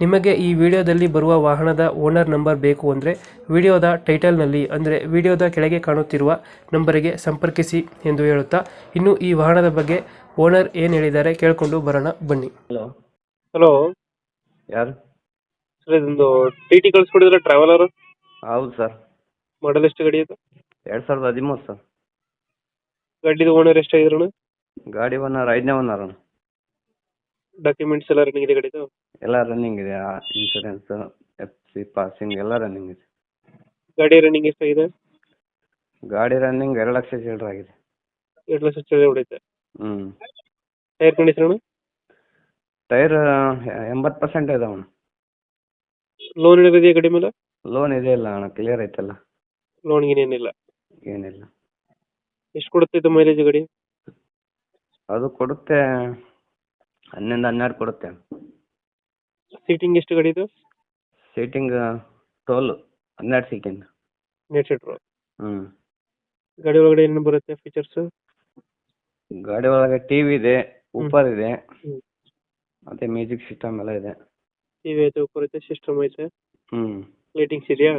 ನಿಮಗೆ ಈ ವಿಡಿಯೋದಲ್ಲಿ ಬರುವ ವಾಹನದ ಓನರ್ ನಂಬರ್ ಬೇಕು ಅಂದರೆ ವಿಡಿಯೋದ ಟೈಟಲ್ನಲ್ಲಿ ಅಂದರೆ ವಿಡಿಯೋದ ಕೆಳಗೆ ಕಾಣುತ್ತಿರುವ ನಂಬರಿಗೆ ಸಂಪರ್ಕಿಸಿ ಎಂದು ಹೇಳುತ್ತಾ ಇನ್ನು ಈ ವಾಹನದ ಬಗ್ಗೆ ಓನರ್ ಏನು ಹೇಳಿದ್ದಾರೆ ಕೇಳಿಕೊಂಡು ಬರೋಣ ಬನ್ನಿ. ಹಲೋ. ಹಲೋ. ಯಾರು? ಸರ್ ಇದೊಂದು ಟಿ ಟಿ ಕಳಿಸ್ಕೊಡಿದ್ರೆ ಟ್ರಾವೆಲರ್? ಹೌದು ಸರ್. ಮಾಡಲ್ ಎಷ್ಟು ಗಾಡಿ ಇದು? ಎರಡು ಸಾವಿರದ ಹದಿಮೂರು ಸರ್. ಗಾಡಿದು ಓನರ್ ಎಷ್ಟಾಗಿದ್ರು ಗಾಡಿ ಓನರ್ ಐದನೇ ಒನ್ನರ್ ಡಾಕ್ಯುಮೆಂಟ್ಸ್ ಎಲ್ಲ ರನ್ನಿಂಗ್ ಇದೆ ಗಾಡಿದು ಎಲ್ಲ ರನ್ನಿಂಗ್ ಇದೆ ಇನ್ಶೂರೆನ್ಸ್ ಎಫ್ ಸಿ ಪಾಸಿಂಗ್ ಎಲ್ಲ ರನ್ನಿಂಗ್ ಇದೆ. ಗಾಡಿ ರನ್ನಿಂಗ್ ಎಷ್ಟಾಗಿದೆ ಗಾಡಿ ರನ್ನಿಂಗ್ ಎರಡು ಲಕ್ಷ ಚಿಲ್ಲರೆ ಆಗಿದೆ. ಎರಡು ಲಕ್ಷ ಚಿಲ್ಲರೆ ಹೊಡೆಯುತ್ತೆ ಹ್ಞೂ ಟೈರ್ ಕಂಡೀಷನ್ ಟೈರ್ ಎಂಬತ್ತು ಪರ್ಸೆಂಟ್ ಇದಾವಣ್ಣ ಲೋನ್ ಏನಿದೆ ಗಾಡಿ ಮೇಲೆ ಲೋನ್ ಇದೆ ಇಲ್ಲ ಅಣ್ಣ ಕ್ಲಿಯರ್ ಐತಲ್ಲ ಲೋನ್ ಏನಿಲ್ಲ? ಏನಿಲ್ಲ. ಎಷ್ಟು ಕೊಡುತ್ತೆ ಇದು ಮೈಲೇಜ್ ಗಾಡಿ? ಅದು ಕೊಡುತ್ತೆ ಹನ್ನೊಂದು ಹನ್ನೆರಡು ಕೊಡುತ್ತೆ. ಸೀಟಿಂಗ್ ಎಷ್ಟು ಗಾಡಿ ಇದು? ಸೀಟಿಂಗ್ ಟೋಲ್ ಹನ್ನೆರಡು ಸೀಟಿಂಗ್ ನೆಟ್ ಸೀಟ್ ಹ್ಞೂ ಗಾಡಿ ಒಳಗಡೆ ಏನು ಬರುತ್ತೆ ಫೀಚರ್ಸ್ ಗಾಡಿ ಒಳಗೆ ಟಿವಿ ಇದೆ ಉಪ್ಪರ್ ಇದೆ. ಮತ್ತೆ ಮತ್ತು ಮ್ಯೂಸಿಕ್ ಸಿಸ್ಟಮ್ ಎಲ್ಲ ಇದೆ. ಟಿವಿ ಐತೆ ಉಪ್ಪರ್ ಐತೆ ಸಿಸ್ಟಮ್ ಐತೆ. ಹ್ಞೂ ಲೈಟಿಂಗ್ಸ್ ಇದೆಯಾ?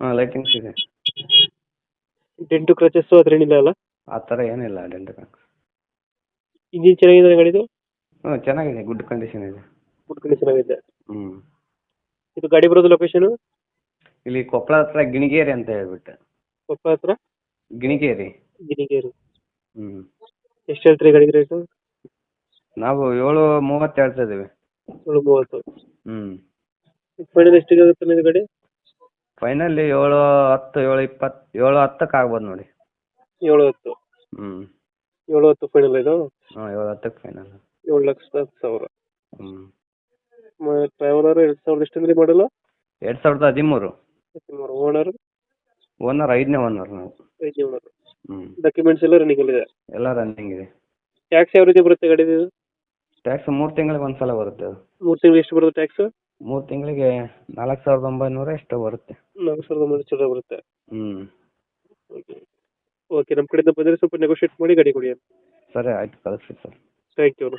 ಹಾಂ ಲೈಟಿಂಗ್ಸ್ ಇದೆ. ಡೆಂಟು ಕ್ರಚಸ್ಸು ಅದ್ರೇನಿಲ್ಲ ಅಲ್ಲ? ಆ ಥರ ಏನಿಲ್ಲ ಡೆಂಟ್ ಇಂಜಿನ್ ಚೆನ್ನಾಗಿದೆ ಗಾಡಿದು? ಹ್ಞೂ ಚೆನ್ನಾಗಿದೆ ಗುಡ್ ಕಂಡೀಷನ್ ಇದೆ. ಗುಡ್ ಕಂಡೀಷನ್ ಆಗಿದೆ ಹ್ಞೂ ಇದು ಗಾಡಿ ಬರೋದು ಲೊಕೇಶನ್ ಇಲ್ಲಿ ಕೊಪ್ಪಳ ಹತ್ರ ಗಿಣಿಗೇರಿ ಅಂತ ಹೇಳ್ಬಿಟ್ಟು. ಕೊಪ್ಪಳ ಹತ್ರ? ಗಿಣಿಗೇರಿ. ಗಿರಿಗೇರಿ ಹ್ಞೂ ಎಷ್ಟು ಹೇಳ್ತೀರಿ ಗಾಡಿ ರೇಟು ನಾವು ಏಳು ಮೂವತ್ತು ಹೇಳ್ತಾ ಇದ್ದೀವಿ. ಏಳು ಮೂವತ್ತು. ಹ್ಞೂ ಫೈನಲ್ ಎಷ್ಟು ಆಗುತ್ತೆ ಇದು ಗಾಡಿ? ಫೈನಲ್ ಏಳು ಹತ್ತು ಏಳು ಇಪ್ಪತ್ತು ಏಳು ಹತ್ತಕ್ಕೆ ಆಗ್ಬೋದು ನೋಡಿ. ಏಳು ಹತ್ತು. ಹ್ಞೂ ಏಳು ಹತ್ತು ಫೈನಲ್ ಇದು? ಹಾಂ ಏಳು ಹತ್ತಕ್ಕೆ ಫೈನಲ್ ಏಳು ಲಕ್ಷದ ಹತ್ತು ಸಾವಿರ. ಹ್ಮ್. ಟ್ರಾವೆಲರ್ ಎರಡು ಸಾವಿರದ ಎಷ್ಟಂದ್ರೆ ಮಾಡಲ್ಲ ಎರಡ್ ಸಾವಿರದ ಹದಿಮೂರು. ಓನರ್? ಓನರ್ ಐದನೇ ಓನರ್ ನಾವು. ಐದು ಓನರ್. ಡಾಕ್ಯುಮೆಂಟ್ಸ್ ಎಲ್ಲ ರನ್ನಿಂಗ್ ಇದೆ? ಎಲ್ಲ ರನ್ನಿಂಗ್ ಇದೆ. ಟ್ಯಾಕ್ಸ್ ಯಾವ ರೀತಿ ಬರುತ್ತೆ ಗಾಡಿ ಟ್ಯಾಕ್ಸ್ ಮೂರು ತಿಂಗಳಿಗೆ ಒಂದು ಸಲ ಬರುತ್ತೆ. ಅದು ಮೂರು ತಿಂಗಳು ಎಷ್ಟು ಬರುತ್ತೆ ಟ್ಯಾಕ್ಸ್ ಮೂರು ತಿಂಗಳಿಗೆ ನಾಲ್ಕು ಸಾವಿರದ ಒಂಬೈನೂರ ಎಷ್ಟು ಬರುತ್ತೆ. ನಾಲ್ಕು ಸಾವಿರದ ಒಂಬೈನೂರು ಚಿಲ್ಲರೆ ಬರುತ್ತೆ. ಹ್ಞೂ ಓಕೆ ಓಕೆ ನಮ್ಮ ಕಡೆಯಿಂದ ಬಂದರೆ ಸ್ವಲ್ಪ ನೆಗೋಷಿಯೇಟ್ ಮಾಡಿ ಗಾಡಿ ಕೊಡಿ ಸರಿ ಆಯ್ತು. ಕಳಿಸ್ರಿ ಸರ್. thank you.